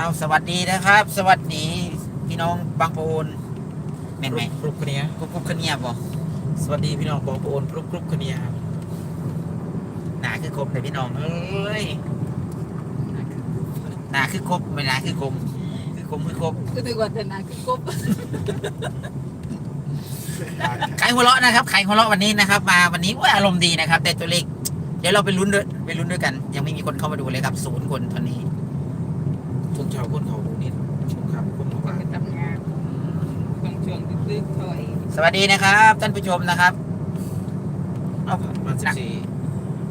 เอาสวัสดีนะครับ สวัสดีพี่น้องบางปูนแม่นไหมกรุ๊ปคนนี้กุ๊บกุ๊บขึ้นเงียบบ่สวัสดีพี่น้องบองโอนกรุ๊ปกรุ๊ปคนนี้ครับหนาคือคมแต่พี่น้องเอ้ยหนาคือคมไม่หนาคือคมคือคมคือคมก็ถือว่าธนาคือกบใครหัวเราะนะครับใครหัวเราะวันนี้นะครับ มาวันนี้ว่าอารมณ์ดีนะครับได้ตัวเลขเดี๋ยวเราไปลุ้นด้วยไปลุ้นด้วยกัน ยังไม่มีคนเข้ามาดูเลยครับศูนย์คนตอนนี้ช่วงเช้าคนเขาดูนิดช่วงค่ำคนเขาก็ว่าไปทำงานต้องช่วงดึกๆถอยสวัสดีนะครับ ท่านผู้ชมนะครับเอามาสิบสี่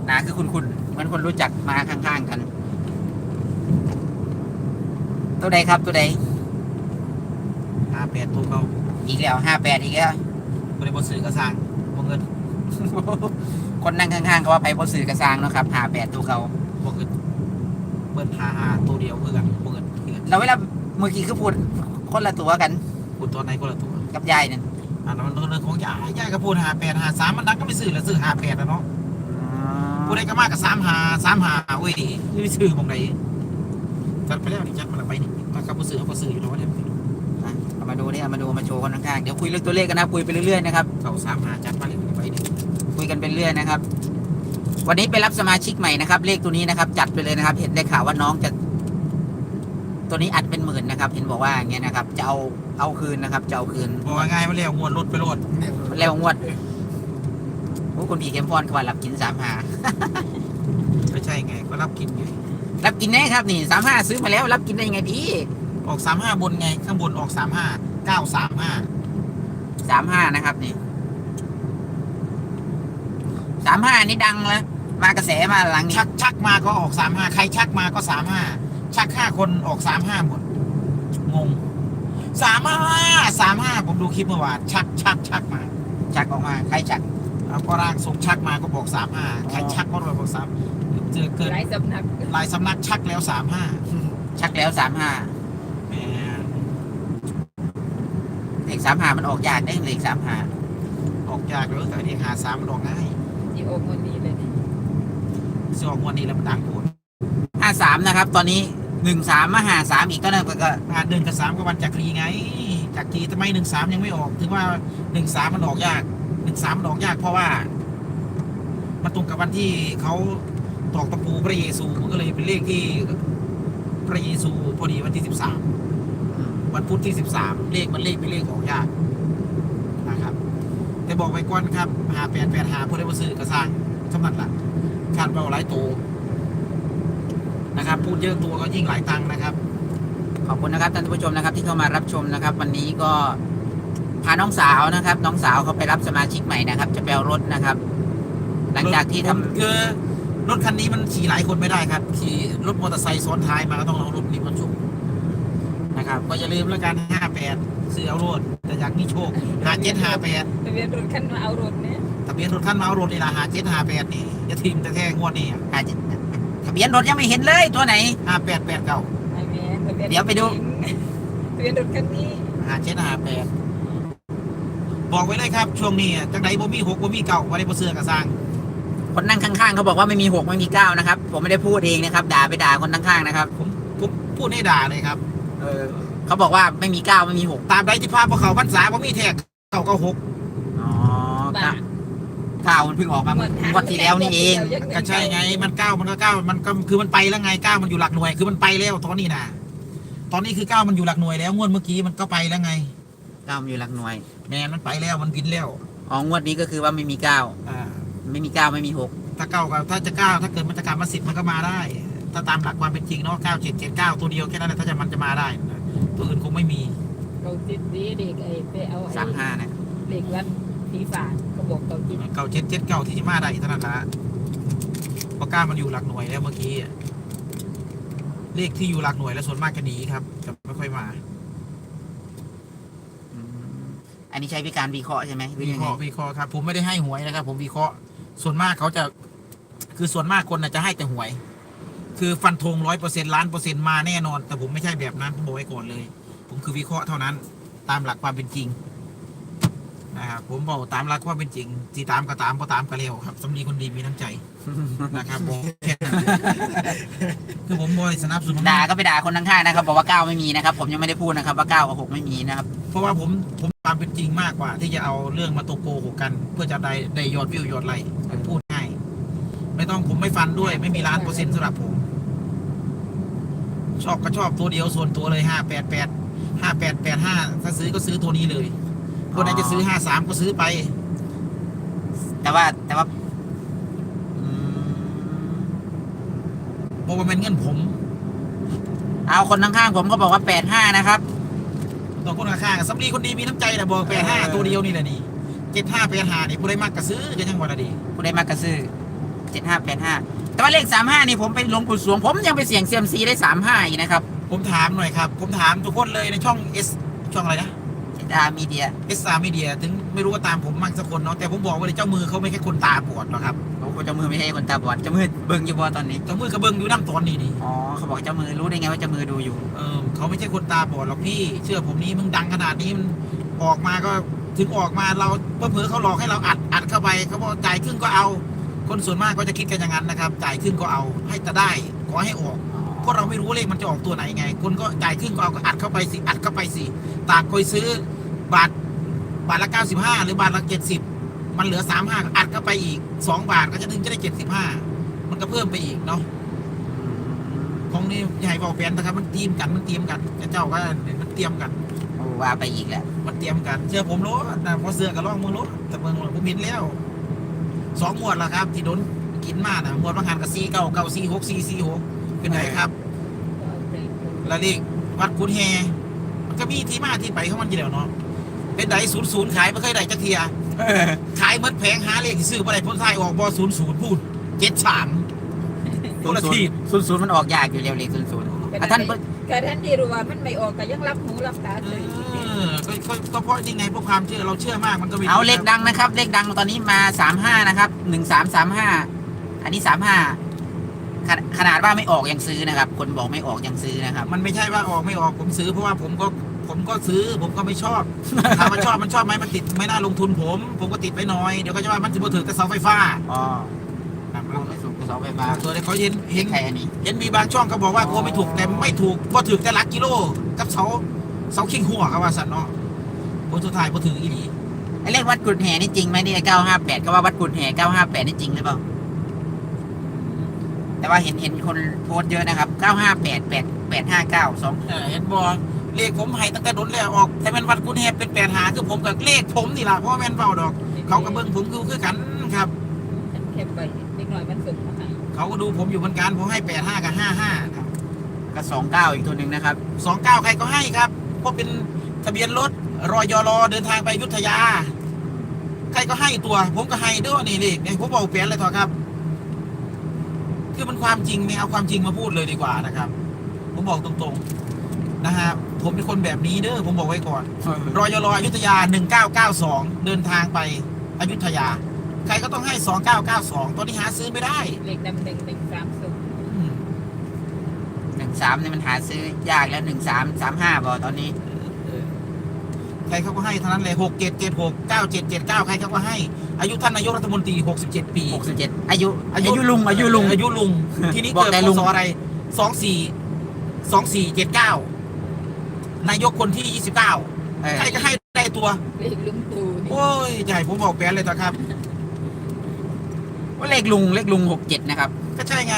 หนาคือคุณคุณเหมือนคนรู้จักมาข้างๆกัน ตัวใดครับตัวใดห้าแปดตัวเขาอีกแล้วห้าแปดอีกแล้วบริบทสื่อกระสร้างวงเงินคนนั่งข้างๆเขาว่าไปบนสื่อกระซางเนาะครับหาแปดตัวเขาวงเงินเบิ้ลหาหาตัวเดียวเพื่อกันวงเงิน เพื่อนเราเวลาเมื่อกี้คือพูดคนละตัวกัน พูดตัวไหนก็ละตัวกับยายนั่นอ่ามันเรื่องของยายยายก็พูดหาแปดหาสามมันดังก็ไม่ซื้อแล้วซื้อหาแปดแล้วเนาะพูดได้ก็มากกับสามหาสามหาเว้ยดิไม่ซื้อมองไหนจัดไปแล้วนี่จัดมาละไปนี่มากับผู้ซื้อเขาก็ซื้ออยู่แล้วเนี่ยอะเอามาดูนี่เอามาดูมาโชว์คนข้างๆเดี๋ยวคุยเรื่องตัวเลขกันนะคุยไปเรื่อยๆนะครับเขาสามหาจัดมาเลยไปนี่คุยกันไปเรื่อยนะครับ วันนี้ไปรับสมาชิกใหม่นะครับ เลขตัวนี้นะครับ จัดไปเลยนะครับ เห็นได้ข่าวว่าน้องจะ ตัวนี้อัดเป็นหมื่นนะครับ เห็นบอกว่าอย่างเงี้ยนะครับ จะเอาเอาคืนนะครับ จะเอาคืนบอกว่าง่ายมาแล้วงวนรถไปรถมันแล้วงวดโอ้คุณพี่เข้มพรเขาว่ารับกินสามหาไม่ใช่ไงก็รับกินไงรับกินแน่ครับนี่สามห้าซื้อมาแล้ว รับกินได้ยังไงดีออกสามห้าบนไงข้างบนออกสามห้าเก้าสามห้าสามห้านะครับนี่สามห้านี่ดังแล้วมากระแสมาหลังนี้ชักชักมาก็ออกสามห้าใครชักมาก็สามห้า ชักห้าคนออกสามห้าหมด งงสามห้าสามห้าผมดูคลิปเมื่อวานชักชักชักมาชักออกมา ใครชักเอาก็ร่างทรงชักมาก็บอกสามห้าใครชักก็บอกสามเจอเกินหลายสำนักหลายสำนักชักแล้วสามห้าชักแล้วสามห้าแหมเลขสามห้ามันออกยากได้เลขสามห้าออกยากเลยแต่เรียกหาสามมันออกง่ายที่โอมันนี้เลยนี่จะออกงวันนี้แล้วมันดังโผล่ห้าสามนะครับ ตอนนี้ หนึ่งสามมาหาสามอีกก็นั่นก็ผ่านเดินกับสามกับวันจักรีไง จักรีทำไมหนึ่งสามยังไม่ออก ถึงว่าหนึ่งสามมันออกยากหนึ่งสามมันออกยากเพราะว่า มันตรงกับวันที่เขาตอกตะปูพระเยซูมันก็เลยเป็นเลขที่พระเยซูพอดีวันที่สิบสามวันพุธที่สิบสามเลขมันเลขเป็นเลขออกยากนะครับ แต่บอกไปก่อนครับหาแปดแปดหาผู้ได้มาซื้อกระซังสำนักละคาดว่าหลายตัว นะครับ พูดเยอะตัวก็ยิ่งหลายตังค์นะครับ ขอบคุณนะครับท่านผู้ชมนะครับ ที่เข้ามารับชมนะครับ วันนี้ก็พาน้องสาวนะครับ น้องสาวเขาไปรับสมาชิกใหม่นะครับ จะไปเอารถนะครับ หลังจากที่ทำคือรถคันนี้มันขี่หลายคนไม่ได้ครับ ขี่รถมอเตอร์ไซค์ซ้อนท้ายมาก็ต้องเอารถนี้มาชมนะครับก็อย่าลืมแล้วกันห้าแปดซื้อเอารถแต่อยากมีโชคหาเจ็ดหาแปดทะเบียนรถคันมาเอารถเนี่ยทะเบียนรถคันมาเอารถนี่ละหาเจ็ดหาแปดนี่อย่าทีมแต่แท้งวดนี่อาจจะทะเบียนรถยังไม่เห็นเลยตัวไหนห้าแปดแปดเก้าไอ้แม่ทะเบียนเดี๋ยวไปดู ทะเบียนรถคันนี้หาเจ็ดหาแปดบอกไว้เลยครับ ช่วงนี้จังไดบ่มีหกบ่มีเก่าบ่ได้บ่เสื้อกระซังคนนั่งข้างๆเขาบอกว่าไม่มีหกไม่มีเก้านะครับ ผมไม่ได้พูดเองนะครับ ด่าไปด่าคนข้างๆนะครับผมผมพูดให้ด่าเลยครับ เออเขาบอกว่าไม่มีเก้าไม่มีหกตามใดที่พาพวกเขาพรรษาบ่มีแท็กเก่าเก้าหกอ๋อบ้า เก้ามันเพิ่งออกมาเมื่องวดที่แล้วนี่เองก็ใช่ไง มันเก้ามันก็เก้ามันก็คือมันไปแล้วไงเก้ามันอยู่หลักหน่วย คือมันไปแล้วตอนนี้นะตอนนี้คือเก้ามันอยู่หลักหน่วยแล้วงวดเมื่อกี้มันก็ไปแล้วไงเก้ามันอยู่หลักหน่วย แมนมันไปแล้วมันบินแล้วอ๋องวดนี้ก็คือว่าไม่มีเก้าอ่าไม่มีเก้าไม่มีหกถ้าเก้ากับถ้าจะเก้าถ้าเกิดมันจะกลับมาสิบมันก็มาได้ ถ้าตามหลักความเป็นจริงเนาะเก้าเจ็ดเจ็ดเก้าตัวเดียวแค่นั้นแหละถ้าจะมันจะมาได้นะตัวอื่นคงไม่มีเขาติดดีเด็กไอ้ไปเอาไอ้สามห้านะเด็กวัดสีฝาเขา บอกเขาติดเก้าเจ็ดเจ็ดเก้าที่จะมาได้เท่านั้นละเพราะเก้ามันอยู่หลักหน่วยแล้วเมื่อกี้อะเลขที่อยู่หลักหน่วยแล้วส่วนมากจะหนีครับจะไม่ค่อยมาอืมอันนี้ใช้วิการวิเคราะห์ใช่ไหมหรือวิยังเคไงราะห์วิเคราะห์ครับผมไม่ได้ให้หวยนะครับ ผมวิเคราะห์ส่วนมากเขาจะ คือส่วนมากคนน่ะจะให้แต่หวย คือฟันธงร้อยเปอร์เซ็นต์ล้านเปอร์เซ็นต์มาแน่นอน แต่ผมไม่ใช่แบบนั้นผมบอกไว้ก่อนเลย ผมคือวิเคราะห์เท่านั้น ตามหลักความเป็นจริง นะครับผมบอกตามหลักความเป็นจริงที่ตามก็ตามก็ตามก็เร็วครับสำนีคนดีมีน้ำใจนะครับบอกแค่นั้นคือผมบอยสนับสนุนด่าก็ไปด่าคนข้างๆนะครับ บอกว่าเก้าไม่มีนะครับ ผมยังไม่ได้พูดนะครับ ว่าเก้ากับหกไม่มีนะครับ เพราะว่าผมผมความเป็นจริงมากกว่า ที่จะเอาเรื่องมาโตโกหกกัน เพื่อจะได้ได้ยอดวิวยอดไลค์ผมพูดง่าย ไม่ต้องผมไม่ฟันด้วย ไม่มีล้านเปอร์เซ็นต์สำหรับผม ชอบก็ชอบตัวเดียวส่วนตัวเลยห้าแปดแปดห้าแปดแปดห้าถ้าซื้อก็ซื้อตัวนี้เลย คนไหนจะซื้อห้าสามก็ซื้อไป แต่ว่าแต่ว่าอืมเพราะว่ามันเงินผม เอาคนข้างๆผมก็บอกว่าแปดห้านะครับตัวคนข้างๆสำลีคนดีมีน้ำใจนะบอกแปดห้าตัวเดียวนี่แหละนี่เจ็ดห้าแปดห้านี่ผู้ใดมากก็ซื้อกันยังวันละดีผู้ได้มากระซื้อเจ็ดห้าแปดห้าแต่ว่าเลขสามห้านี่ผมไปหลวงปู่สวง ผมยังไปเสี่ยงเซียมซีได้สามห้าอีกนะครับ ผมถามหน่อยครับ ผมถามทุกคนเลยในช่อง S ช่องอะไรนะ เจ็ดอามีเดีย S R Media ถึงไม่รู้ว่าตามผมมั่งสักคนเนาะแต่ผมบอกว่าเลยเจ้ามือเขาไม่แค่คนตาบอดหรอกครับโอ้โหเจ้ามือไม่ใช่คนตาบอดเจ้ามือเบิ่งอยู่บ่ตอนนี้เจ้ามือกระเบิงอยู่น้ำตอนนี้นี่อ๋อเขาบอกเจ้ามือรู้ได้ไงว่าเจ้ามือดูอยู่เออเขาไม่ใช่คนตาบอดหรอกพี่ เชื่อผมนี่มึงดังขนาดนี้มันออกมาก็ถึงออกมาเราเพื่อเขาหลอกให้เราอัดอัดเข้าไปเขาบอกจ่ายครึ่งก็เอา คนส่วนมากก็จะคิดกันอย่างนั้นนะครับ จ่ายครึ่งก็เอาให้จะได้ขอให้ออกเพราะเราไม่รู้เลขมันจะออกตัวไหนไง คนก็จ่ายครึ่งก็เอาก็อัดเข้าไปสิอัดเข้าไปสิตากคอยซื้อ บาทบาทละ95หรือบาทละ70มันเหลือ35ก็อัดเข้าไปอีก2บาทก็จะถึงจะได้75มันก็เพิ่มไปอีกเนาะของนี่ใหญ่บอกแฟนนะครับ มันเตรียมกันมันเตรียมกันเจ้าก็มันเตรียมกันโอ้ว่าไปอีกแล้วมันเตรียมกันเชื่อผมรู้แต่พอเสือกับล่องมือรู้แต่เมืองผมเห็นแล้วสองหมวดแล้วครับ ที่โดนกินมากนะหมวดบางหันกับซีเก้าเก้าซีหกซีซีหกเป็นไงครับและเลขวัดกุนแฮมันก็มีที่มาที่ไปของมันอยู่แล้วเนาะ เป็นไดศูนย์ศูนย์ขายไม่เคยได้จักเทียขายหมดแผงหาเลขที่ซื้อมาได้พ้นไทายออกบอศูนย์ศูนย์พูดเจ็ดสามคนละทีศูนย์ศูนย์มันออกยากอยู่แล้วเลขศูนย์ศูนย์อะท่านเพิ่นกระทันที่รู้ว่ามันไม่ออกก็ยังรับหูรับตาเอเลยอก็ก็ก็เพราะยังไงเพราะความเชื่อเราเชื่อมากมันก็ไม่ดีเอาเลขดังนะครับเลขดังตอนนี้มาสามห้านะครับหนึ่งสามสามห้าอันนี้สามห้าขนาดว่าไม่ออกยังซื้อนะครับ คนบอกไม่ออกยังซื้อนะครับ มันไม่ใช่ว่าออกไม่ออกผมซื้อเพราะว่าผมก็ ผมก็ซื้อ ผมก็ไม่ชอบถามว่าชอบมันชอบไหมมันติดไม่น่าลงทุนผม ผมก็ติดไปหน่อยเดี๋ยวก็จะว่ามันจะมาถึงแต่เสาไฟฟ้าอ๋อครับกลัวไม่ถูกเสาไฟฟ้าตัวนี้เขาเห็นเห็เห็นนใครอันนี้เห็นมีบางช่องเขาบอกว่ากลัวไม่ถูกแต่ไม่ถูกก็ถึงแต่หลักกิโลกับเสาเสาขิงหัวครับว่าสันเนาะผลสุดท้ายพอถึงอีหลีไอ้เลขวัดกุดแห่นี่จริงไหมนี่เก้าห้าแปดก็ว่าวัดกุดแห่เก้าห้าแปดนี่จริงหรือเปล่าแต่ว่าเห็นเห็นคนโพสต์เยอะนะครับเก้าห้าแปดแปดแปดห้าเก้าสองเออเห็นบอก เลขผมให้ตั้งแต่โดนแล้วออกแต่แมันวัดกุญแฮเป็นแปดหาคือผมกับเลขผมนี่ล่ะเพราะว่าแม่นเฝ้าดอก เขาก็เบิ่งผมคือคือกันครับฉันแคบไปเล็กน้อยมันส่งมาให้เขาก็ดูผมอยู่เหมือนกันผมให้แปดห้ากับห้าห้าครับก็สองเก้าอีกตัวหนึ่งนะครับสองเก้าใครก็ให้ครับเพราะเป็นทะเบียนรถรอยรอเดินทางไปอยุทธยา ใครก็ให้ตัว ผมก็ให้ด้วยนี่เลขเนี่ยผมบอกเปลี่ยนเลยเถอะครับคือมันความจริงเนี่ยเอาความจริงมาพูดเลยดีกว่านะครับ ผมบอกตรงๆนะฮะ ผมเป็นคนแบบนี้เด้อผมบอกไว้ก่อน รอยรออยุธยา 1992 เดินทางไปอยุธยา ใครก็ต้องให้ 2992ตัวนี้หาซื้อไม่ได้ เลขนำหนึ่งหนึ่งสามศูนย์อืมหนึ่งสามนี่มันหาซื้อยากแล้วหนึ่งสามสามห้าบอตอนนี้ ใครเขาก็ให้เท่านั้นเลย6 7 7 6 9 7 7 9ใครเขาก็ให้ อายุท่านนายกรัฐมนตรี67ปีหกสิบเจ็ดอายุอายุลุงอายุลุงอายุลุง ทีนี้บอกเกิดแต่พลุงศอะไร24 2479 นายกคนที่ 29เออใครก็ให้ได้ตัว เลขลุงตู่นี่โอ้ยใหญ่ผมบอกแปลนเลยนะครับ ว่าเลขลุงเลขลุงหกเจ็ดนะครับ ก็ใช่ไง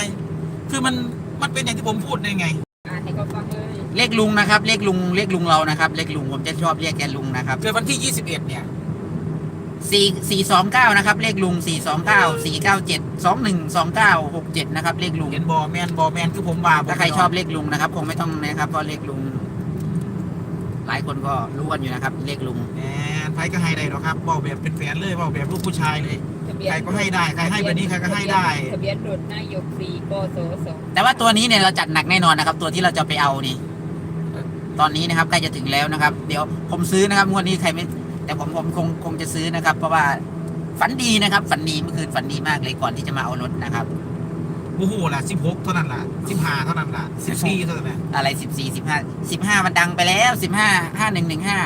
คือมันมันเป็นอย่างที่ผมพูดได้ไง อ่านให้เขาฟังเลยเลขลุงนะครับ เลขลุงเลขลุงเรานะครับ เลขลุงผมจะชอบเรียกแกลุงนะครับเกิดวันที่ 21 เนี่ย สี่สี่สองเก้านะครับ เลขลุงสี่สองเก้าสี่เก้าเจ็ดสองหนึ่งสองเก้าหกเจ็ดนะครับ เลขลุง เห็นบอแมนบอแมนคือผมว่าผมถ้าใครชอบเลขลุงนะครับ คงไม่ต้องนะครับเพราะเลขลุง หลายคนก็รู้กันอยู่นะครับ เลขลุงแมนไพ่ก็ให้ได้หรอกครับบอกแบบเป็นแฟนเลยบอกแบบลูกผู้ชายเลย ทะเบียนใครก็ให้ได้ใครให้แบบนี้ใครก็ให้ได้ ทะเบียนรถนายกสี่กศสองแต่ว่าตัวนี้เนี่ยเราจัดหนักแน่นอนนะครับ ตัวที่เราจะไปเอานี่ ตอนนี้นะครับใกล้จะถึงแล้วนะครับ เดี๋ยวผมซื้อนะครับงวดนี้ใครไม่ แต่ผมผมคงคงจะซื้อนะครับ เพราะว่าฝันดีนะครับ ฝันดีเมื่อคืนฝันดีมากเลยก่อนที่จะมาเอารถนะครับ โอ้โหล่ะสิบหกเท่านั้นล่ะสิบห้าเท่านั้นล่ะสิบสี่เท่านั้นอะไรสิบสี่สิบห้าสิบห้ามันดังไปแล้วสิบห้าห้าหนึ่งหนึ่งห้า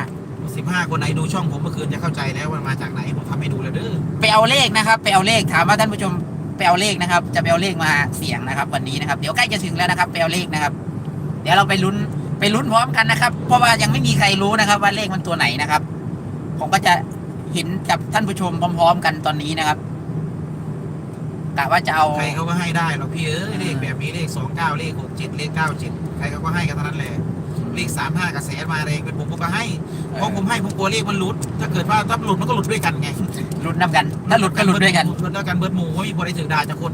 สิบห้าคนไหนดูช่องผมเมื่อคืนจะเข้าใจแล้วว่ามาจากไหนผมทำให้ดูแล้วเด้อไปเอาเลขนะครับไปเอาเลขถามว่าท่านผู้ชมไปเอาเลขนะครับ จะไปเอาเลขมาเสี่ยงนะครับ วันนี้นะครับ เดี๋ยวใกล้จะถึงแล้วนะครับไปเอาเลขนะครับ เดี๋ยวเราไปลุ้นไปลุ้นพร้อมกันนะครับ เพราะว่ายังไม่มีใครรู้นะครับ ว่าเลขมันตัวไหนนะครับ ผมก็จะเห็นกับท่านผู้ชมพร้อม ๆ กันตอนนี้นะครับ กะว่าจะเอาใครเขาก็ให้ได้หรอกพี่เอ้ยเลขแบบนี้เลขสองเก้าเลขหกเจ็ดเลขเก้าเจ็ดใครเขาก็ให้กันเท่านั้นแหละเลขสามห้ากระแสมาแรงเป็นผมผมก็ให้เพราะผมให้ผมกลัวเลขมันหลุด ถ้าเกิดว่าถ้าหลุดมันก็หลุดด้วยกันไงลุ้นนับกัน ถ้าหลุดก็หลุดด้วยกันหลุดด้วยกันเบิร์ดหมูว่ามีคนได้ถือดาจากคน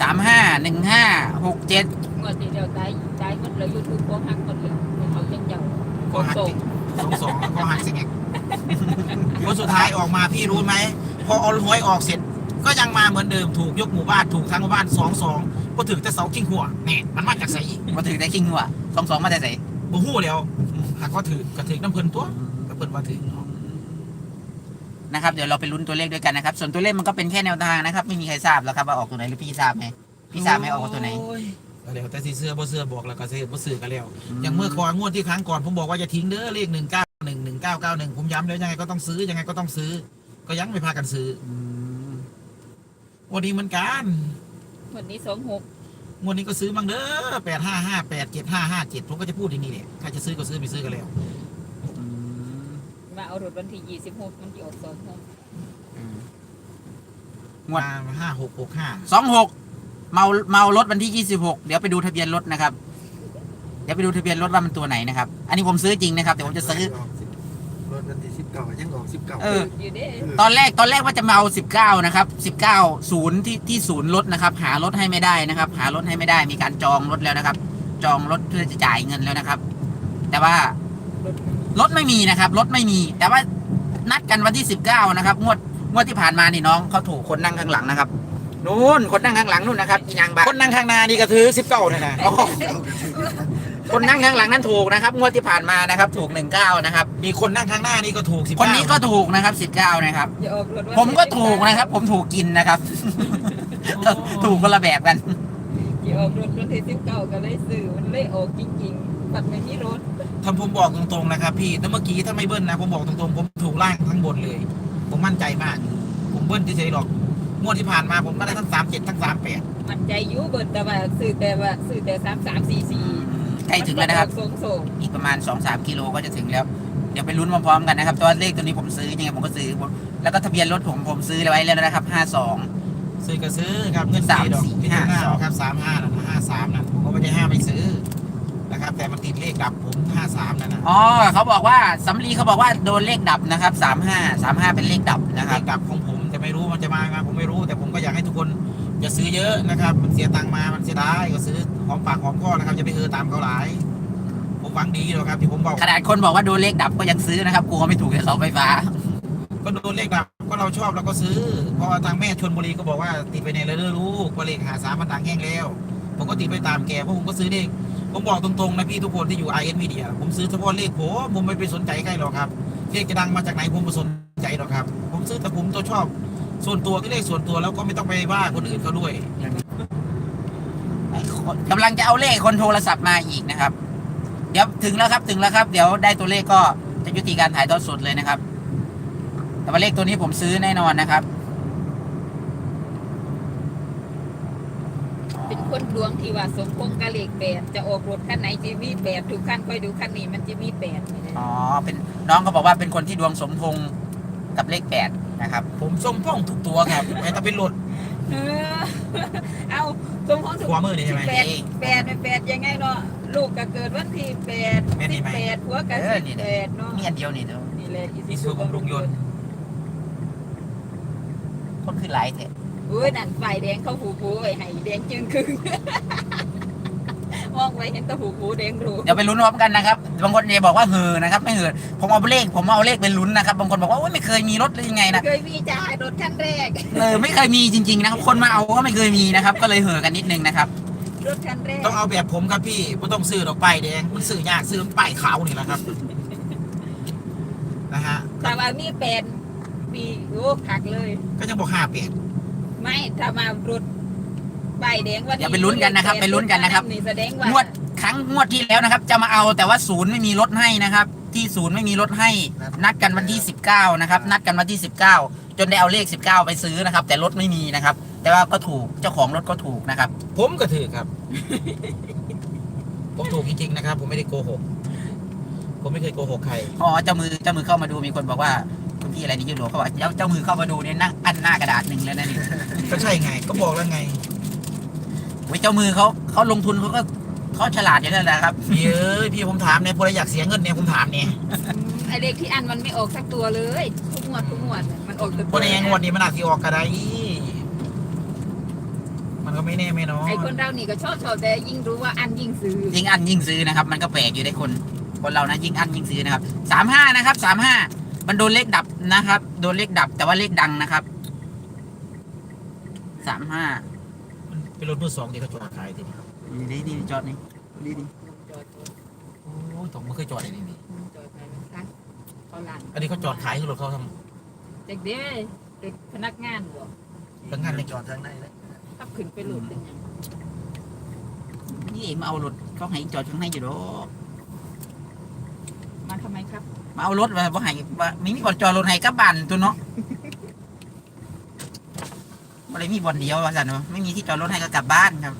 สามห้าหนึ่งห้าหกเจ็ดงวดที่เดียวตายตายหมดเลยยูทูบโค้งหักหมดเลยเขาจังเจ้าก็หักส่งสองสองแล้วก็หักสิงเอกคนสุดท้ายออกมาพี่รู้ไหมพอเอาหวยออกเสร็จ ก็ยังมาเหมือนเดิมถูกยกหมู่บ้านถูกทั้งหมู่บ้านสองสองก็ถึงแต่เสากิ้งหัวเนี่ยมันมาจากใสมาถึงได้คิงหัวสองสองมาแต่ใส่บ่ฮู้แล้วหากก็ถือก็ถือน้ำเพิ่นตัวก็เพิ่นว่าถือนะครับ เดี๋ยวเราไปลุ้นตัวเลขด้วยกันนะครับ ส่วนตัวเลขมันก็เป็นแค่แนวทางนะครับ ไม่มีใครทราบแล้วครับว่าออกตัวไหนหรือพี่ทราบไหมพี่ทราบไหมออกตัวไหน โยก็แล้วแต่สิเสื้อบ่เสื้อบอกแล้วก็เสื้อบ่ซื้อก็แล้ว อย่างเมื่อคองวดที่ครั้งก่อนผมบอกว่าจะทิ้งเด้อเลขหนึ่งเก้าหนึ่งหนึ่งเก้าเก้าหนึ่งผมย้ำแล้วยังไงก็ต้องซื้อยังไงก็ต้องซื้อ ก็ยังไม่พากันซื้อ อืม วันนี้เหมือนกันวันนี้สองหกงวดนี้ก็ซื้อบ้างเด้อแปดห้าห้าแปดเจ็ดห้าห้าเจ็ดผมก็จะพูดอย่างนี้แหละใครจะซื้อก็ซื้อไม่ซื้อก็แล้วอืมมาเอารถวันที่ยี่สิบหกมันจะออกสองหกอืมงวดมาห้าหกหกห้าสองหกเมาเมารถวันที่ยี่สิบหกเดี๋ยวไปดูทะเบียนรถนะครับ เดี๋ยวไปดูทะเบียนรถว่ามันตัวไหนนะครับ อันนี้ผมซื้อจริงนะครับ แต่ผมจะซื้อรถวันที่สิบ เก้ายังออกสิบเก้าเออ อยู่เด้ตอนแรกตอนแรกว่าจะมาเอาสิบเก้านะครับสิบเก้าศูนย์ที่ที่ศูนย์รถนะครับ หารถให้ไม่ได้นะครับ หารถให้ไม่ได้มีการจองรถแล้วนะครับ จองรถเพื่อจะจ่ายเงินแล้วนะครับ แต่ว่ารถรถไม่มีนะครับ รถไม่มี แต่ว่านัดกันวันที่สิบเก้านะครับ งวดงวดที่ผ่านมานี่น้องเขาถูกคนนั่งข้างหลังนะครับนู่นคนนั่งข้างหลังนู่นนะครับอีนางบาคนนั่งข้างหน้านี่ก็ถือสิบเก้าเนี่ยนะอ๋อ คนนั่งข้างหลังนั่นถูกนะครับ งวดที่ผ่านมานะครับ ถูกหนึ่งเก้านะครับ มีคนนั่งข้างหน้านี่ก็ถูกสิบคนนี้ก็ถูกนะครับสิบเก้านะครับ อย่าออกรถวันผมก็ถูกนะครับ ผมถูกกินนะครับ ถูกคนละแบบกัน อย่าออกรถวันที่สิบเก้าก็เลยซื้อมันเลยออกจริงๆปัดไม่มีรถทำผมบอกตรงๆนะครับพี่แต่เมื่อกี้ถ้าไม่เบิ้ลนะ ผมบอกตรงๆ ผมถูกล่างทั้งบนเลย ผมมั่นใจมาก ผมเบิ้ลเฉยๆหรอก งวดที่ผ่านมาผมก็ได้ทั้งสามเจ็ดทั้งสามแปด มันใจอยุ่เบิดแต่ว่าซื้อแต่ว่าซื้อแต่สามสามสี่สี่ใก ล้ถึงแล้วนะครับส่งส่งอีกประมาณ2อสากิโลก็จะถึงแล้ว เดี๋ยวไปลุ้นพร้อมๆกันนะครับตัวเลขตัวนี้ผมซื้อยังไงผมก็ซื้อผมแล้วก็ทะเบียนรถผมผมซื้อไว้แล้วนะครับ 52 ซื้อก็ซื้อครับเงินสามดอกสี่พิจารณาเอาครับสามห้านะห้าสามนะผมก็ไม่ได้ห้าไม่ซื้อนะครับ แต่มันติดเลขดับผมห้าสามนั่นนะอ๋อเขาบอกว่าสำลีเขาบอกว่าโดนเลขดับนะครับ 35 35 เป็นเลขดับนะคเลรับ ขดับของผมแต่ไม่รู้มันจะมาไหมผมไม่รู้ แต่ผมก็อยากให้ทุกคนอย่าซื้อเยอะนะครับ มันเสียตังค์มามันเสียดายก็ซื้อ หอมปากหอมคอนะครับจะไปเออตามเขาหลาย ผมหวังดีหรอกครับที่ผมบอกขนาดคนบอกว่าโดนเลขดับก็ยังซื้อนะครับกลัวไม่ถูกกับเสาไฟฟ้า ก็โดนเลขดับก็เราชอบเราก็ซื้อ เพราะว่าทางแม่ชนบุรีก็บอกว่าติดไปในเรื่อยๆลูกว่าเลขหาสามมันต่างแห้งแล้วผมก็ติดไปตามแกเพราะผมก็ซื้อเลขผมบอกตรงๆนะพี่ทุกคนที่อยู่ i อ m มีเดียผมซื้อเฉพาะเลขผมผมไม่ไปสนใจใครหรอกครับเลขจะดังมาจากไหนผมไม่สนใจหรอกครับ ผมซื้อแต่ผมตัวชอบ ส่วนตัวก็เลขส่วนตัวแล้วก็ไม่ต้องไปว่าคนอื่นเขาด้วย กำลังจะเอาเลขคนโทรศัพท์มาอีกนะครับ เดี๋ยวถึงแล้วครับถึงแล้วครับ เดี๋ยวได้ตัวเลขก็จะยุติการถ่ายทอดสดเลยนะครับ แต่ว่าเลขตัวนี้ผมซื้อแน่นอนนะครับ เป็นคนดวงที่ว่าสมพงษ์กับเลขแปดจะออกรถคันไหนจะมีแปดทุกคันค่อยดูคันนี้มันจะมีแปดนี่นะอ๋อเป็นน้องเขาบอกว่าเป็นคนที่ดวงสมพงษ์กับเลขแปดนะครับ ผมส้มพ่องทุกตัวครับแต่ถ้าเป็นรถ เออเอาสมพงษ์สุขวามือนี่ใช่ไหม แปดแปดเนี่ยแปดยังไงเนาะลูกก็เกิดวันที่แปดแม่นนี่สิบไหม แปดหัวก็เออสิบนี่แปดเนาะมีอันเดียวนี่เดี๋ยวนี่แหละอิสุบำรุงยนต์ คนคือหลายเถอะเอ้ยนั่นไฟแดงเขาหูหูไว้ให้แดงจึงครึ่ง มองไว้เห็นแตะหูหูแดงรูเดี๋ยวไปลุ้นพร้อมกันนะครับ บางคนจะบอกว่าเฮอนะครับ ไม่เฮอผมเอาเลข ผมเอาเลขเป็นลุ้นนะครับ บางคนบอกว่าโอ้ยไม่เคยมีรถเลยยังไงนะเคยมีจ่ายรถคันแรก เออไม่เคยมีจริงๆนะครับ คนมาเอาก็ไม่เคยมีนะครับ ก็เลยเฮอกันนิดนึงนะครับ รถคันแรก ต้องเอาแบบผมครับพี่ไม่ต้องซื้อดอกป้ายแดงมันซื้อยากซื้อป้ายขาวนี่แหละครับ นะฮะถ้าว่ามีแปดมีโอ้ขักเลย ก็ยังบอกห้าเปลี่ยนไม่ถ้ามารถ ป้ายแดงวันเดี๋ยวไปลุ้นกันนะครับไปลุ้นกันนะครับนี่แสดงว่างวดครั้งงวดที่แล้วนะครับ จะมาเอาแต่ว่าศูนย์ไม่มีรถให้นะครับ ที่ศูนย์ไม่มีรถให้ นัดกันวันที่สิบเก้านะครับนัดกันวันที่สิบเก้าจนได้เอาเลขสิบเก้าไปซื้อนะครับ แต่รถไม่มีนะครับ แต่ว่าก็ถูกเจ้าของรถก็ถูกนะครับ ผมก็ถือครับ ผมถูกจริงๆนะครับ ผมไม่ได้โกหกผมไม่เคยโกหกใครอ๋อเจ้ามือเจ้ามือเข้ามาดูมีคนบอกว่าคุณพี่อะไรนี่ยูโรเขาบอกเจ้าเจ้ามือเข้ามาดูเนี่ยนั่งอันหน้ากระดาษหนึ่งแล้วนะนี่ก็ใช่ไงก็บอกแล้วไง โอ้ยเจ้ามือเขาเขาลงทุนเขาก็เขาฉลาดอย่างนั้นแหละครับพี่เอ้ยพี่ผมถามเนี่ยพออยากเสียเงินเนี่ยผมถามเนี่ยไอเลขที่อันมันไม่ออกสักตัวเลยทุกงวดทุกงวดมันออกแต่พอในงวดนี้มันอาจจะออกกระไดมันก็ไม่แน่ไม่นอนไอคนเรานี่ก็ชอบชอบแต่ยิ่งรู้ว่าอันยิ่งซื้อยิ่งอันยิ่งซื้อนะครับ มันก็แปลกอยู่ได้คน คนเรานะยิ่งอันยิ่งซื้อนะครับสามห้านะครับสามห้ามันโดนเลขดับนะครับ โดนเลขดับแต่ว่าเลขดังนะครับสามห้ามัน เป็นรถมือสองที่เขาจอดขายทีนี้นี่นี่จอดนี่นี่นี่จอดจอดโอ้ยผมไม่เคยจอดในนี้นี่จอดไปมันซักเขาหลังอันนี้เขาจอดขายคือรถเขาทเด็กเด้เด็กพนักงานบ่ำพนักงานในจอดทางในเลยขับขึ้นไปหลุดเป็นหยังนี่มาเอารถเขาให้จอดข้างในอยู่ดอกมาทำไมครับ มาเอารถมาว่าให้ว่าไม่มีบ่อนจอดรถให้กลับบ้านตัวเนาะ บ่ได้มีบ่อนเดียวว่าสันวะไม่มีที่จอดรถให้ก็กลับบ้านครับ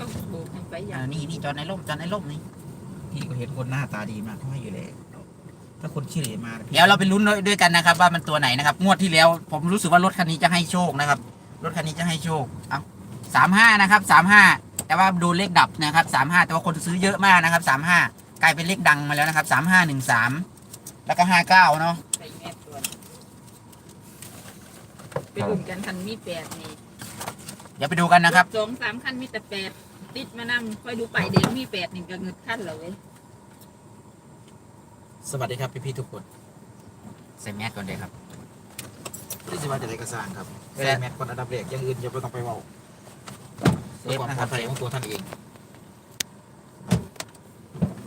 ต้องโบกให้ไปออ่าย่างนี่นี่จอดในร่มจอดในร่มนี่พี่ก็เห็นคนหน้าตาดีมากเขาให้อยู่แล้วถ้าคนขี้เหร่มาเดี๋ยวเราไปลุ้นด้วยกันนะครับ ว่ามันตัวไหนนะครับ งวดที่แล้วผมรู้สึกว่ารถคันนี้จะให้โชคนะครับ รถคันนี้จะให้โชคเอาสามห้านะครับสามห้าแต่ว่าดูเลขดับนะครับสามห้าแต่ว่าคนซื้อเยอะมากนะครับสามห้ากลายเป็นเลขดังมาแล้วนะครับสามห้าหนึ่งสามแล้วก็ห้าเก้าเนาะ ไปแม่ตัว ไปลุ้นกันคันมีแปดนี่เดี๋ยวไปดูกันนะครับ สองสามคันมีแต่แปดติดมานั่งคอยดูไปเด็กมีแปดนี่ก็เงินขั้นเลยสวัสดีครับพี่ๆทุกคนใส่แมสก่อนเลยครับนี่สิว่าจะได้กระสร้างครับเวลาใส่แมทก่อนอันดับแรกอย่างอื่นอย่าไปต้องไปเว่าเซเพื่อฟความนะปคลอรัดบภัยของตัวท่านเอง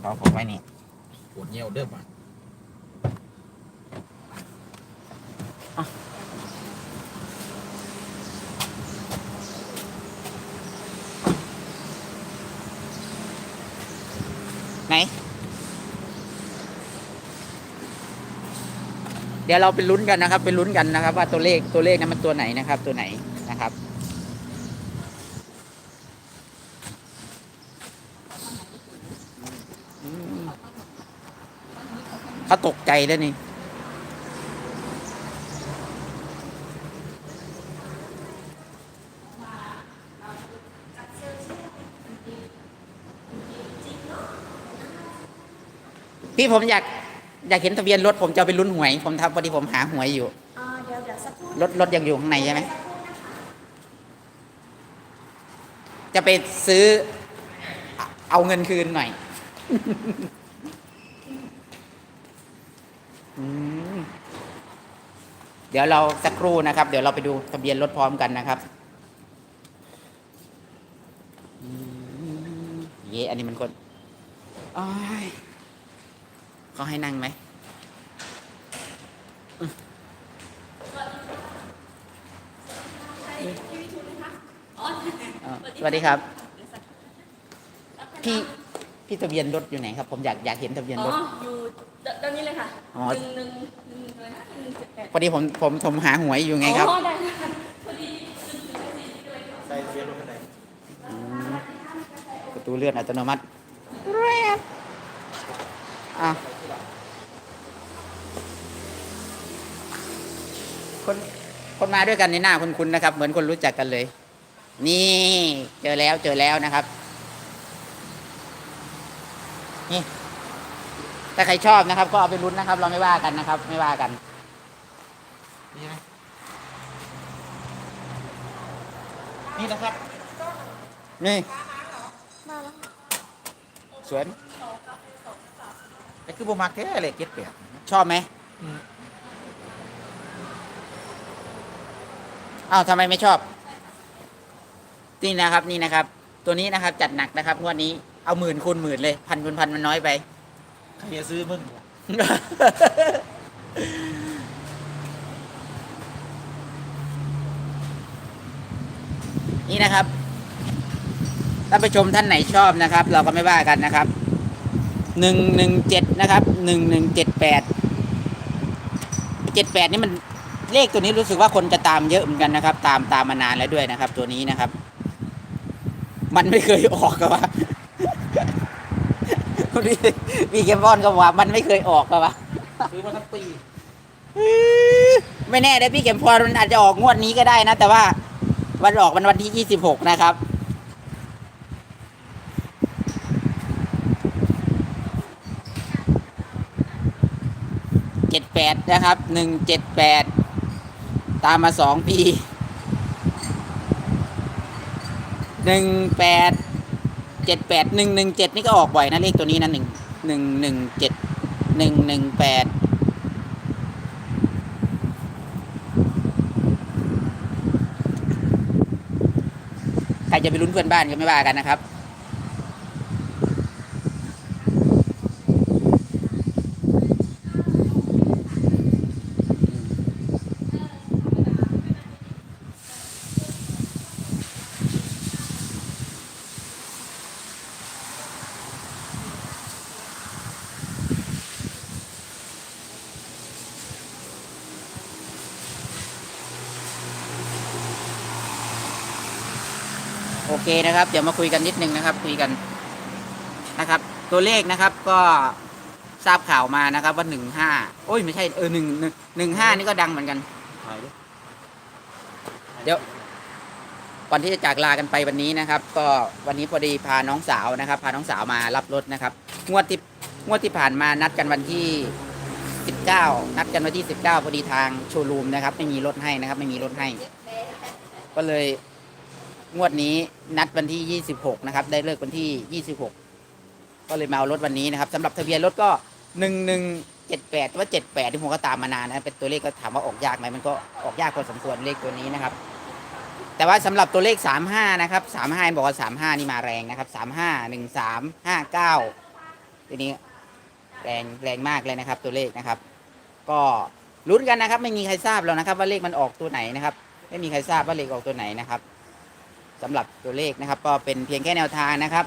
ขอผมไว้นี่ปวดเยี่ยวเด้อมา ไหน เดี๋ยวเราไปลุ้นกันนะครับไปลุ้นกันนะครับ ว่าตัวเลขตัวเลขนั้นมันตัวไหนนะครับ ตัวไหนนะครับเขาตกใจแล้วนี่พี่ผมอยาก อยากเห็นทะเบียนรถผมจะเอาไปลุ้นหวย ผมทำพอดีผมหาหวยอยู่อ่าเดี๋ยวเดี๋ยวสักครู่รถรถยังอยู่ข้างในใช่ไหมจะไปซื้อเอาเงินคืนหน่อยอืมเดี๋ยวเราสักครู่นะครับ เดี๋ยวเราไปดูทะเบียนรถพร้อมกันนะครับอืมเย่อันนี้มันคนอ้าย เขาให้นั่งไหมอืมอ๋อสวัสดีครับ พี่พี่ทะเบียนรถอยู่ไหนครับ ผมอยากอยากเห็นทะเบียนอ๋อรถอยู่ด้านนี้เลยค่ะอ๋อหนึ่งหนึ่งหนึ่งอะไรนะหนึ่งเจ็ดแปดพอดีผมผมผมหาหวยอยู่ไงครับ อ๋อ ได้ค่ะใส่ทะเบียนรถคันไหนอืมประตูเลื่อนอัตโนมัติอะ คนคนมาด้วยกันในหน้าคุณคุณนะครับ เหมือนคนรู้จักกันเลย นี่เจอแล้วเจอแล้วนะครับ นี่ถ้าใครชอบนะครับ ก็เอาไปลุ้นนะครับ เราไม่ว่ากันนะครับ ไม่ว่ากันนี่ไหมนี่นะครับ นี่สวนแต่คือโบมักแท้เลยเก็ตเปียกชอบไหม อืมอ้าวทำไมไม่ชอบ นี่นะครับนี่นะครับ ตัวนี้นะครับจัดหนักนะครับงวดนี้เอาหมื่นคูณหมื่นเลยพันคูณพันมันน้อยไป ใครจะซื้อมึงนี่นะครับท่านผู้ชมท่านไหนชอบนะครับ เราก็ไม่ว่ากันนะครับหนึ่งหนึ่งเจ็ดนะครับหนึ่งหนึ่งเจ็ดแปดเจ็ดแปดนี่มัน เลขตัวนี้รู้สึกว่าคนจะตามเยอะเหมือนกันนะครับ ตามตามมานานแล้วด้วยนะครับ ตัวนี้นะครับ มันไม่เคยออกกับว่ามีเกมบอลก็บอกว่า มันไม่เคยออกกับว่าซื้อมาทั้งปีไม่แน่ได้พี่เข็มพรมันอาจจะออกงวดนี้ก็ได้นะ แต่ว่าวันออกมันวันที่ยี่สิบหกนะครับเจ็ดแปดนะครับหนึ่งเจ็ดแปดามมาสองปีหนึ่งแปดเจ็ดแปดหนึ่งหนึ่งเจ็ดนี่ก็ออกบ่อยนะเลขตัวนี้นะหนึ่งหนึ่งหนึ่งเจ็ดหนึ่งหนึ่งแปดใครจะไปลุ้นเพื่อนบ้านก็ไม่ว่ากันนะครับ นะครับ เดี๋ยวมาคุยกันนิดนึงนะครับ คุยกันนะครับ ตัวเลขนะครับก็ทราบข่าวมานะครับว่าหนึ่งห้าโอ้ยไม่ใช่เออหนึ่งหนึ่งห้านี่ก็ดังเหมือนกันถ่ายดิเดี๋ยวก่อนที่จะจากลากันไปวันนี้นะครับ ก็วันนี้พอดีพาน้องสาวนะครับ พาน้องสาวมารับรถนะครับ งวดที่งวดที่ผ่านมานัดกันวันที่ 19 นัดกันวันที่ 19 พอดีทางโชว์รูมนะครับ ไม่มีรถให้นะครับ ไม่มีรถให้ ก็เลย งวดนี้นัดวันที่ 26 นะครับ ได้เลิกวันที่ 26 ก็เลยมาเอารถวันนี้นะครับสำหรับทะเบียนรถก็ 1178ว่า 78 ที่ผมก็ตามมานานนะเป็นตัวเลขก็ถามว่าออกยากไหมมันก็ออกยากพอสมควรเลขตัวนี้นะครับ แต่ว่าสำหรับตัวเลข 35 นะครับ 35บอกว่า 35 นี่มาแรงนะครับ 35 13 59ทีนี้แรงแรงมากเลยนะครับ ตัวเลขนะครับ ก็ลุ้นกันนะครับ ไม่มีใครทราบแล้วนะครับ ว่าเลขมันออกตัวไหนนะครับ ไม่มีใครทราบว่าเลขออกตัวไหนนะครับ สำหรับตัวเลขนะครับ ก็เป็นเพียงแค่แนวทางนะครับ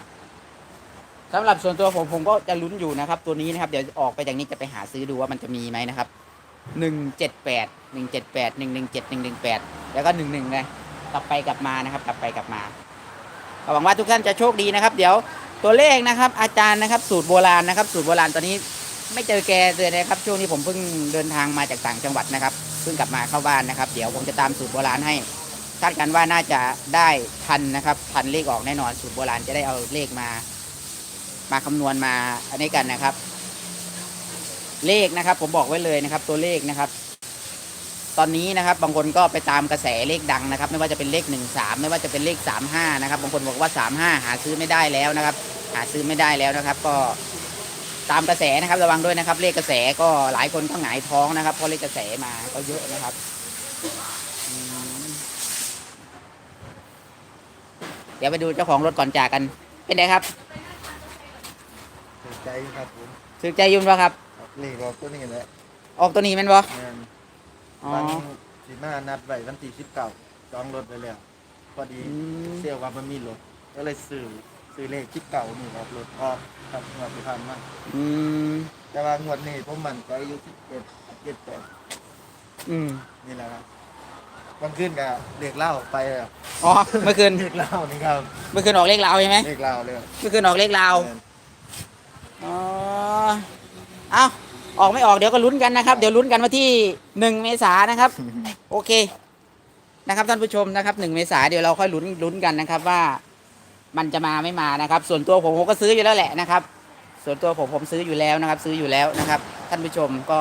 สำหรับส่วนตัวผมผมก็จะลุ้นอยู่นะครับ ตัวนี้นะครับเดี๋ยวออกไปจากนี้จะไปหาซื้อดูว่ามันจะมีไหมนะครับหนึ่งเจ็ดแปดหนึ่งเจ็ดแปดหนึ่งหนึ่งเจ็ดหนึ่งหนึ่งแปดแล้วก็หนึ่งหนึ่งเลยกลับไปกลับมานะครับกลับไปกลับมาก็หวังว่าทุกท่านจะโชคดีนะครับ เดี๋ยวตัวเลขนะครับ อาจารย์นะครับ สูตรโบราณนะครับ สูตรโบราณตอนนี้ไม่เจอแกเลยนะครับ ช่วงนี้ผมเพิ่งเดินทางมาจากต่างจังหวัดนะครับเพิ่งกลับมาเข้าบ้านนะครับ เดี๋ยวผมจะตามสูตรโบราณให้ คาดกันว่าน่าจะได้ทันนะครับ ทันเลขออกแน่นอนสูตรโบราณจะได้เอาเลขมา มาคำนวณมาอันนี้กันนะครับ เลขนะครับ ผมบอกไว้เลยนะครับ ตัวเลขนะครับ ตอนนี้นะครับ บางคนก็ไปตามกระแสเลขดังนะครับ ไม่ว่าจะเป็นเลขหนึ่งสามไม่ว่าจะเป็นเลขสามห้านะครับ บางคนบอกว่าสามห้าหาซื้อไม่ได้แล้วนะครับ หาซื้อไม่ได้แล้วนะครับ ก็ตามกระแสนะครับระวังด้วยนะครับ เลขกระแสก็หลายคนก็หงายท้องนะครับเพราะเลขกระแสมาก็เยอะนะครับอืมเดี๋ยวไปดูเจ้าของรถก่อนจากกัน เป็นไงครับถูกใจครับผมสึกใจยุ่นปะครับนี่ก็ตัวนี้แหละออกตัวนี้แมันบ่งานอ๋อ วันสีมานัดไว้วันที่สิบเก้าจองรถไปแล้ว พอดีอืม เสียว่ามันมีรถก็เลยซื้อซื้อเลขสิบเก้านี่ครับรถออกครับงวดที่ผ่านมาอืมแต่ว่างวดนี้ผมมั่นใจอยู่ที่เจ็ดเจ็ดแปดอืมนี่แหละครับ วันขึ้นกับเด็กเล่าไปแล้วอ๋อเมื่อคืนเด็กเล่านี่ครับเมื่อคืนออกเลขลาวใช่ไหมเด็กเล่าเลยเมื่อคืนออกเลขลาวอ๋อเอาออกไม่ออกเดี๋ยวก็ลุ้นกันนะครับ เดี๋ยวลุ้นกันวันที่หนึ่งเมษายนนะครับ โอเค นะครับท่านผู้ชมนะครับหนึ่งเมษาเดี๋ยวเราค่อยลุ้นลุ้นกันนะครับว่ามันจะมาไม่มานะครับ ส่วนตัวผมผมก็ซื้ออยู่แล้วแหละนะครับ ส่วนตัวผมผมซื้ออยู่แล้วนะครับ ซื้ออยู่แล้วนะครับ ท่านผู้ชมก็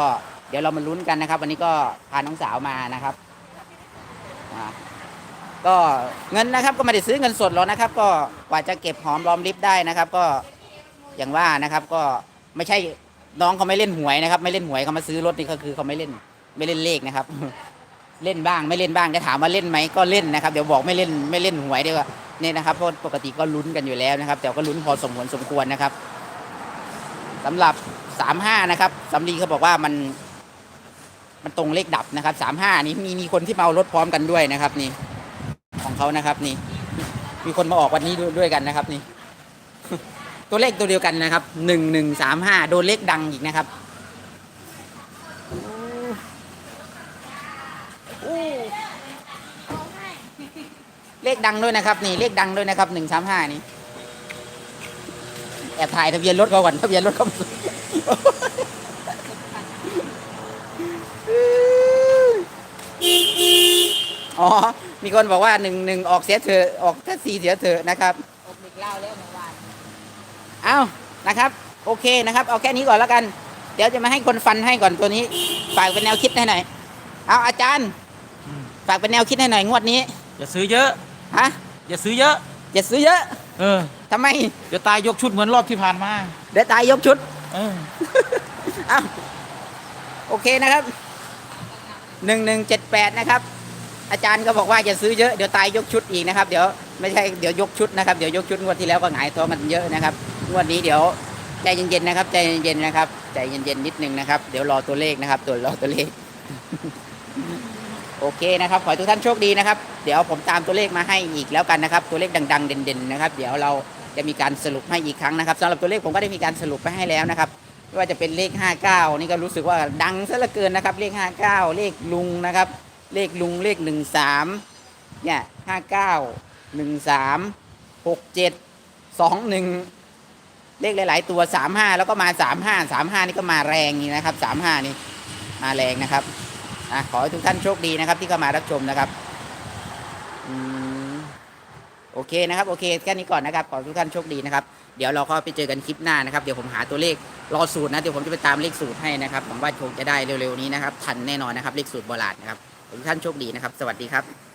เดี๋ยวเรามาลุ้นกันนะครับ วันนี้ก็พาน้องสาวมานะครับ อ่าก็เงินนะครับก็ไม่ได้ซื้อเงินสดหรอกนะครับ ก็กว่าจะเก็บหอมรอมริบได้นะครับ ก็อย่างว่านะครับก็ไม่ใช่น้องเขาไม่เล่นหวยนะครับ ไม่เล่นหวยเขามาซื้อรถนี่ก็คือเขาไม่เล่นไม่เล่นเลขนะครับ เล่นบ้างไม่เล่นบ้างจะถามว่าเล่นไหมก็เล่นนะครับเดี๋ยวบอกไม่เล่นไม่เล่นหวยเดียวาเนี่ยนะครับเพราะปกติก็ลุ้นกันอยู่แล้วนะครับ แต่ก็ลุ้นพอสมควรสมควรนะครับสำหรับสามห้านะครับสำลีเขาบอกว่ามัน มันตรงเลขดับนะครับสามห้านี้มีมีคนที่มาเอารถพร้อมกันด้วยนะครับนี่ ของเขานะครับนี่ มีคนมาออกวันนี้ด้วยด้วยกันนะครับนี่ ตัวเลขตัวเดียวกันนะครับหนึ่งหนึ่งสามห้าโดนเลขดังอีกนะครับโอ้เลขดังด้วยนะครับ นี่เลขดังด้วยนะครับหนึ่งสามห้านี่แอบถ่ายทะเบียนรถเขาก่อนทะเบียนรถเขา อ๋อ มีคนบอกว่าหนึ่งหนึ่งออกเสียเถอะออกแท็กซี่เสียเถอะนะครับออกเด็กเล่าแล้วเมื่อวานเอานะครับ โอเคนะครับ เอาแค่นี้ก่อนแล้วกัน เดี๋ยวจะมาให้คนฟันให้ก่อนตัวนี้ ฝากเป็นแนวคิดให้หน่อยเอาอาจารย์ ฝากเป็นแนวคิดให้หน่อยงวดนี้ อย่าซื้อเยอะ ฮะ อย่าซื้อเยอะ อย่าซื้อเยอะ เออทำไม เดี๋ยวตายยกชุดเหมือนรอบที่ผ่านมา เดี๋ยวตายยกชุด เออเอาโอเคนะครับหนึ่งหนึ่งเจ็ดแปดนะครับ อาจารย์ก็บอกว่าอย่าซื้อเยอะเดี๋ยวตายยกชุดอีกนะครับ เดี๋ยวไม่ใช่เดี๋ยวยกชุดนะครับเดี๋ยวยกชุดงวดที่แล้วก็หงายตัวมันเยอะนะครับงวดนี้เดี๋ยวใจเย็นๆนะครับ ใจเย็นๆนะครับใจเย็นๆนิดนึงนะครับ เดี๋ยวรอตัวเลขนะครับ ตัวรอตัวเลข โอเคนะครับ ขอให้ทุกท่านโชคดีนะครับ เดี๋ยวผมตามตัวเลขมาให้อีกแล้วกันนะครับ ตัวเลขดัง ๆ เด่นๆนะครับ เดี๋ยวเราจะมีการสรุปให้อีกครั้งนะครับสำหรับตัวเลขผมก็ได้มีการสรุปไปให้แล้วนะครับไม่ว่าจะเป็นเลข 59 นี่ก็รู้สึกว่าดังซะเหลือเกินนะครับ เลข 59 เลขลุงนะครับ เลขลุงเลข13เนี่ย59 13 67 21เจ็ดสองหนึ่งเลขหลาย ๆ ตัว35แล้วก็มา35 35นี่ก็มาแรงนี่นะครับ35นี่มาแรงนะครับอะขอให้ทุกท่านโชคดีนะครับ ที่เข้ามารับชมนะครับอืมโอเคนะครับ โอเคแค่นี้ก่อนนะครับ ขอให้ทุกท่านโชคดีนะครับ เดี๋ยวเราก็ไปเจอกันคลิปหน้านะครับ เดี๋ยวผมหาตัวเลขรอสูตรนะ เดี๋ยวผมจะไปตามเลขสูตรให้นะครับหวังว่าคงจะได้เร็ว ๆ นี้นะครับ ทันแน่นอนนะครับ เลขสูตรโบราณนะครับ ทุกท่านโชคดีนะครับ สวัสดีครับ